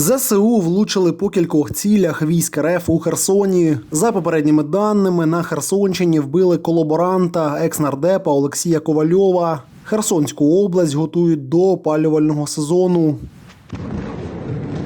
ЗСУ влучили по кількох цілях військ РФ у Херсоні. За попередніми даними, на Херсонщині вбили колаборанта, екс-нардепа Олексія Ковальова. Херсонську область готують до опалювального сезону.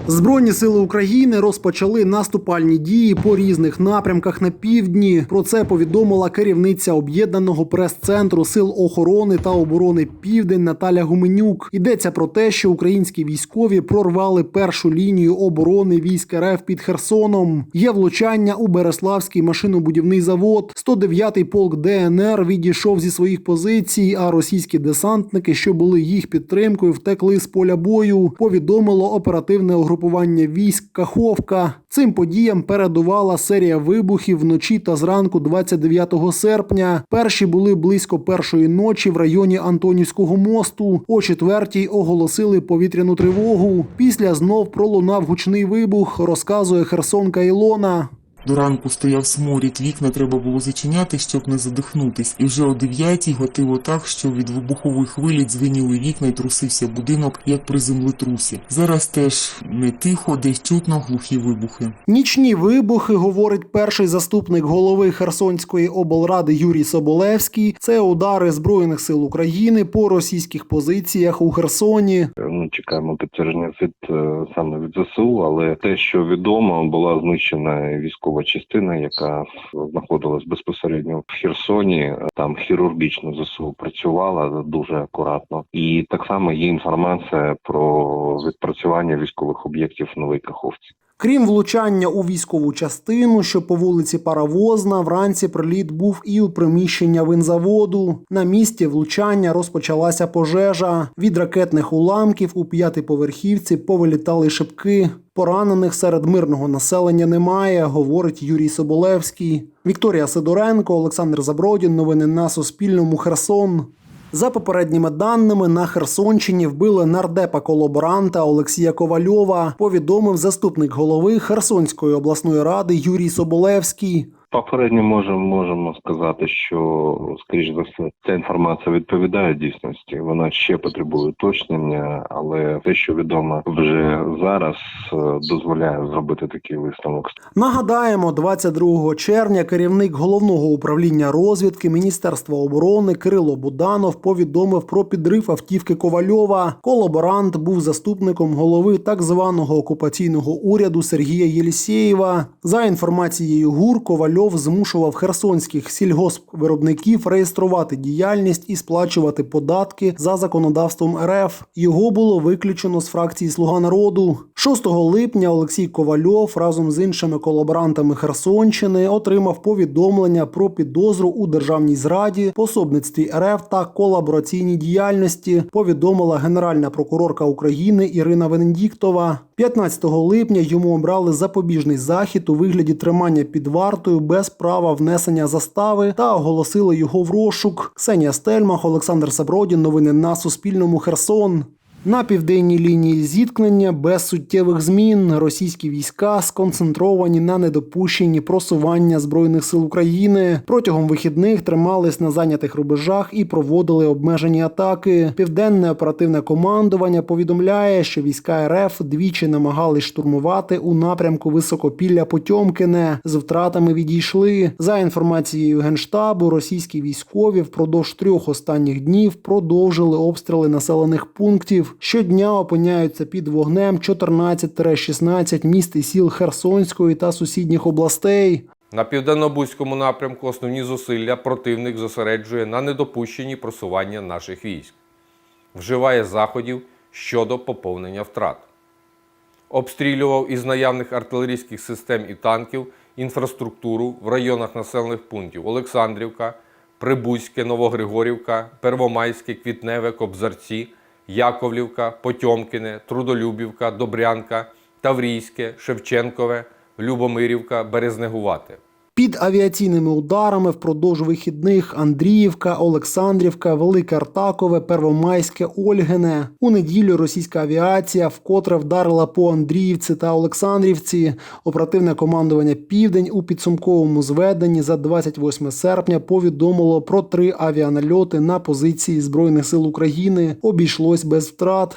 Збройні сили України розпочали наступальні дії по різних напрямках на півдні. Про це повідомила керівниця об'єднаного прес-центру сил охорони та оборони Південь Наталя Гуменюк. Йдеться про те, що українські військові прорвали першу лінію оборони військ РФ під Херсоном. Є влучання у Береславський машинобудівний завод. 109-й полк ДНР відійшов зі своїх позицій, а російські десантники, що були їх підтримкою, втекли з поля бою. Повідомило оперативне угрупування військ Каховка. Цим подіям передувала серія вибухів вночі та зранку 29 серпня. Перші були близько першої ночі в районі Антонівського мосту. О четвертій оголосили повітряну тривогу. Після знов пролунав гучний вибух, розказує Херсонка Ілона. До ранку стояв сморід, вікна треба було зачиняти, щоб не задихнутись. І вже о дев'ятій готило так, що від вибухової хвилі дзвеніли вікна і трусився будинок, як при землетрусі. Зараз теж не тихо, десь чутно глухі вибухи. Нічні вибухи, говорить перший заступник голови Херсонської облради Юрій Соболевський. Це удари збройних сил України по російських позиціях у Херсоні. Ну, чекаємо підтвердження від е, саме від ЗСУ, але те, що відомо, була знищена військова частина, яка знаходилась безпосередньо в Херсоні. Там хірургічно ЗСУ працювала дуже акуратно, і так само є інформація про відпрацювання військових об'єктів в Новій Каховці. Крім влучання у військову частину, що по вулиці Паровозна, вранці приліт був і у приміщення винзаводу. На місці влучання розпочалася пожежа. Від ракетних уламків у п'ятиповерхівці повилітали шибки. Поранених серед мирного населення немає, говорить Юрій Соболевський. Вікторія Сидоренко, Олександр Забродін. Новини на Суспільному. Херсон. За попередніми даними, на Херсонщині вбили нардепа колаборанта Олексія Ковальова. Повідомив заступник голови Херсонської обласної ради Юрій Соболевський. Попередньо можемо можемо сказати, що скоріш за все ця інформація відповідає дійсності. Вона ще потребує уточнення, але те, що відомо вже зараз, е, дозволяє зробити такий висновок. Нагадаємо, 22 червня керівник головного управління розвідки Міністерства оборони Кирило Буданов повідомив про підрив автівки Ковальова. Колаборант був заступником голови так званого окупаційного уряду Сергія Єлісєєва. За інформацією ГУР, Ковальов змушував херсонських сільгоспвиробників реєструвати діяльність і сплачувати податки за законодавством РФ. Його було виключено з фракції Слуга народу. 6 липня Олексій Ковальов разом з іншими колаборантами Херсонщини отримав повідомлення про підозру у державній зраді, пособництві РФ та колабораційній діяльності. Повідомила генеральна прокурорка України Ірина Венедіктова. 15 липня йому обрали запобіжний захід у вигляді тримання під вартою без права внесення застави та оголосили його в розшук. Ксенія Стельмах, Олександр Сабродін. Новини на Суспільному. Херсон. На південній лінії зіткнення без суттєвих змін російські війська сконцентровані на недопущенні просування збройних сил України. Протягом вихідних тримались на зайнятих рубежах і проводили обмежені атаки. Південне оперативне командування повідомляє, що війська РФ двічі намагались штурмувати у напрямку високопілля Потьомкине. З втратами відійшли. За інформацією генштабу, російські військові впродовж трьох останніх днів продовжили обстріли населених пунктів. Щодня опиняються під вогнем 14-16 міст і сіл Херсонської та сусідніх областей. На південно-бузькому напрямку основні зусилля противник зосереджує на недопущенні просування наших військ, вживає заходів щодо поповнення втрат, обстрілював із наявних артилерійських систем і танків інфраструктуру в районах населених пунктів Олександрівка, Прибузьке, Новогригорівка, Первомайське, Квітневе, Кобзарці, Яковлівка, Потьомкіне, Трудолюбівка, Добрянка, Таврійське, Шевченкове, Любомирівка, Березнегувате. Під авіаційними ударами впродовж вихідних Андріївка, Олександрівка, Велике Артакове, Первомайське, Ольгине. У неділю російська авіація вкотре вдарила по Андріївці та Олександрівці. Оперативне командування Південь у підсумковому зведенні за 28 серпня повідомило про три авіанальоти на позиції Збройних сил України. Обійшлось без втрат.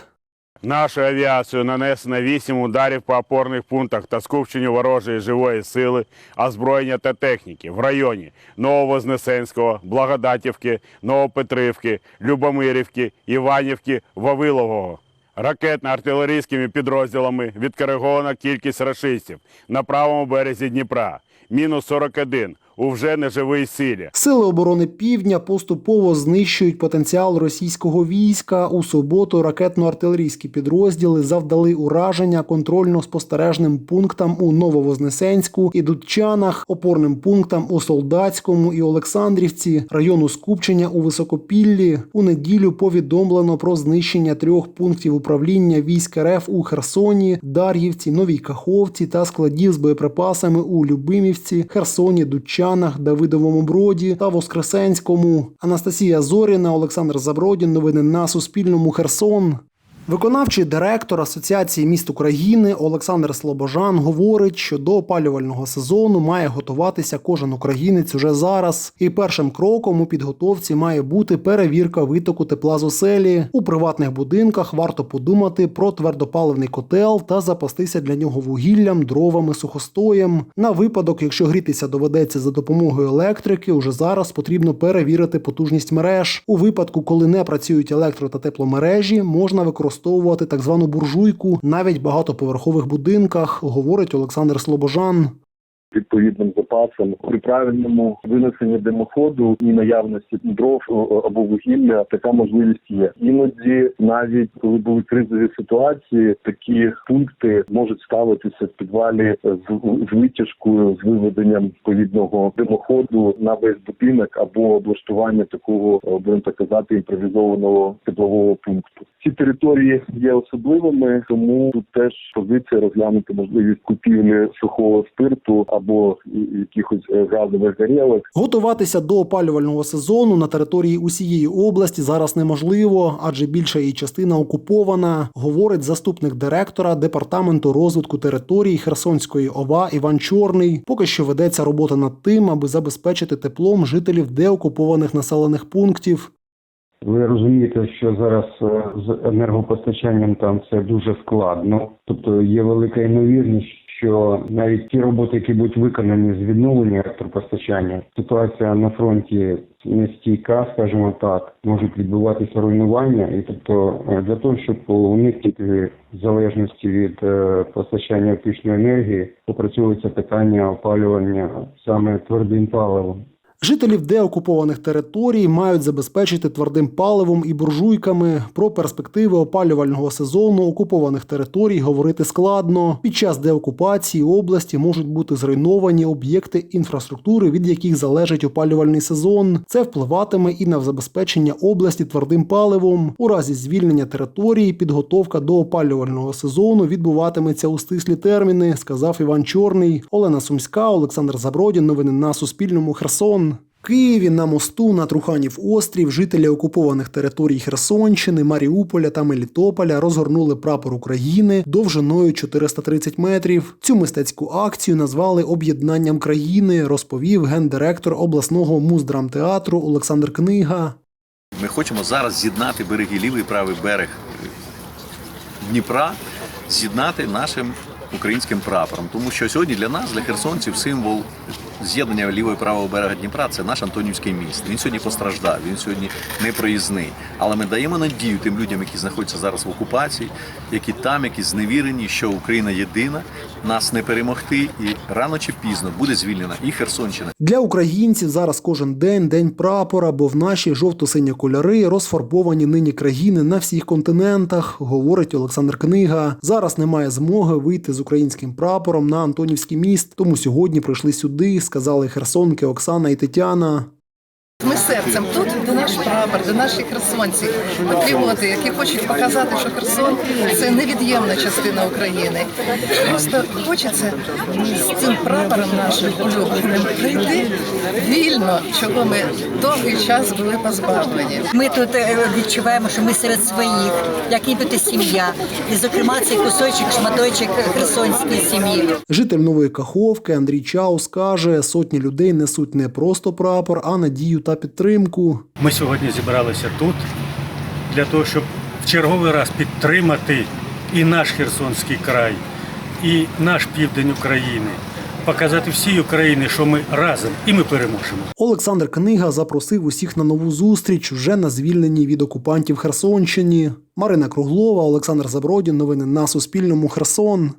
Нашою авіацією нанесено 8 ударів по опорних пунктах та скупченню ворожої живої сили, озброєння та техніки в районі Нововознесенського, Благодатівки, Новопетрівки, Любомирівки, Іванівки, Вавилового. Ракетно-артилерійськими підрозділами відкоригована кількість рашистів на правому березі Дніпра мінус 41 у вже неживій силі. Сили оборони Півдня поступово знищують потенціал російського війська. У суботу ракетно-артилерійські підрозділи завдали ураження контрольно-спостережним пунктам у Нововознесенську і Дудчанах, опорним пунктам у Солдатському і Олександрівці, району скупчення у Високопіллі. У неділю повідомлено про знищення трьох пунктів управління військ РФ у Херсоні, Дар'ївці, Новій Каховці та складів з боєприпасами у Любимівці, Херсоні, Дудчанах, Давидовому Броді та Воскресенському. Анастасія Зоріна, Олександр Забродін. Новини на Суспільному. Херсон. Виконавчий директор Асоціації міст України Олександр Слобожан говорить, що до опалювального сезону має готуватися кожен українець уже зараз. І першим кроком у підготовці має бути перевірка витоку тепла з оселі. У приватних будинках варто подумати про твердопаливний котел та запастися для нього вугіллям, дровами, сухостоєм. На випадок, якщо грітися доведеться за допомогою електрики, уже зараз потрібно перевірити потужність мереж. У випадку, коли не працюють електро та тепломережі, можна використовувати так звану буржуйку навіть в багатоповерхових будинках, говорить Олександр Слобожан. Відповідним запасом при правильному винесенні димоходу і наявності дров або вугілля така можливість є. Іноді, навіть коли були кризові ситуації, такі пункти можуть ставитися в підвалі з, витяжкою, з виведенням відповідного димоходу на весь будинок або облаштування такого, о, будемо так казати, імпровізованого теплового пункту. Ці території є особливими, тому тут теж позиція розглянути можливість купівлі сухого спирту або якихось е, газових горілок. Готуватися до опалювального сезону на території усієї області зараз неможливо, адже більша її частина окупована, говорить заступник директора департаменту розвитку територій Херсонської ОВА Іван Чорний. Поки що ведеться робота над тим, аби забезпечити теплом жителів деокупованих населених пунктів. Ви розумієте, що зараз е, з енергопостачанням там це дуже складно. Тобто є велика ймовірність, що навіть ті роботи, які будуть виконані з відновлення електропостачання, ситуація на фронті не стійка, скажімо так, можуть відбуватися руйнування, і тобто е, для того, щоб уникнути залежності від е, постачання електричної енергії, попрацьовується питання опалювання саме твердим паливом. Жителів деокупованих територій мають забезпечити твердим паливом і буржуйками. Про перспективи опалювального сезону окупованих територій говорити складно. Під час деокупації області можуть бути зруйновані об'єкти інфраструктури, від яких залежить опалювальний сезон. Це впливатиме і на забезпечення області твердим паливом. У разі звільнення території підготовка до опалювального сезону відбуватиметься у стислі терміни, сказав Іван Чорний. Олена Сумська, Олександр Забродін. Новини на Суспільному. Херсон. Києві на мосту на Труханів острів жителі окупованих територій Херсонщини, Маріуполя та Мелітополя розгорнули прапор України довжиною 430 метрів. Цю мистецьку акцію назвали об'єднанням країни, розповів гендиректор обласного муздрамтеатру Олександр Книга. Ми хочемо зараз з'єднати береги лівий правий берег Дніпра, з'єднати нашим українським прапором. Тому що сьогодні для нас, для херсонців, символ з'єднання лівого і правого берега Дніпра це наш Антонівський міст. Він сьогодні постраждав, він сьогодні непроїзний. Але ми даємо надію тим людям, які знаходяться зараз в окупації, які там, які зневірені, що Україна єдина, нас не перемогти, і рано чи пізно буде звільнена і Херсонщина, Для українців зараз кожен день день прапора, бо в наші жовто-сині кольори розфарбовані нині країни на всіх континентах, говорить Олександр Книга. Зараз немає змоги вийти з українським прапором на Антонівський міст, тому сьогодні прийшли сюди, сказали херсонки Оксана і Тетяна. Ми серцем тут, де наш прапор, де наші херсонці, патріоти, які хочуть показати, що Херсон це невід'ємна частина України. Просто хочеться з цим прапором нашим улюбленим прийти вільно, чого ми довгий час були позбавлені. Ми тут е, відчуваємо, що ми серед своїх, як нібито сім'я, і зокрема цей кусочок, шматочок херсонської сім'ї. Житель нової Каховки Андрій Чаус каже, сотні людей несуть не просто прапор, а надію та підтримку. Ми сьогодні зібралися тут для того, щоб в черговий раз підтримати і наш Херсонський край, і наш південь України, показати всій Україні, що ми разом і ми переможемо. Олександр Книга запросив усіх на нову зустріч уже на звільненій від окупантів Херсонщині. Марина Круглова, Олександр Забродін. Новини на Суспільному. Херсон.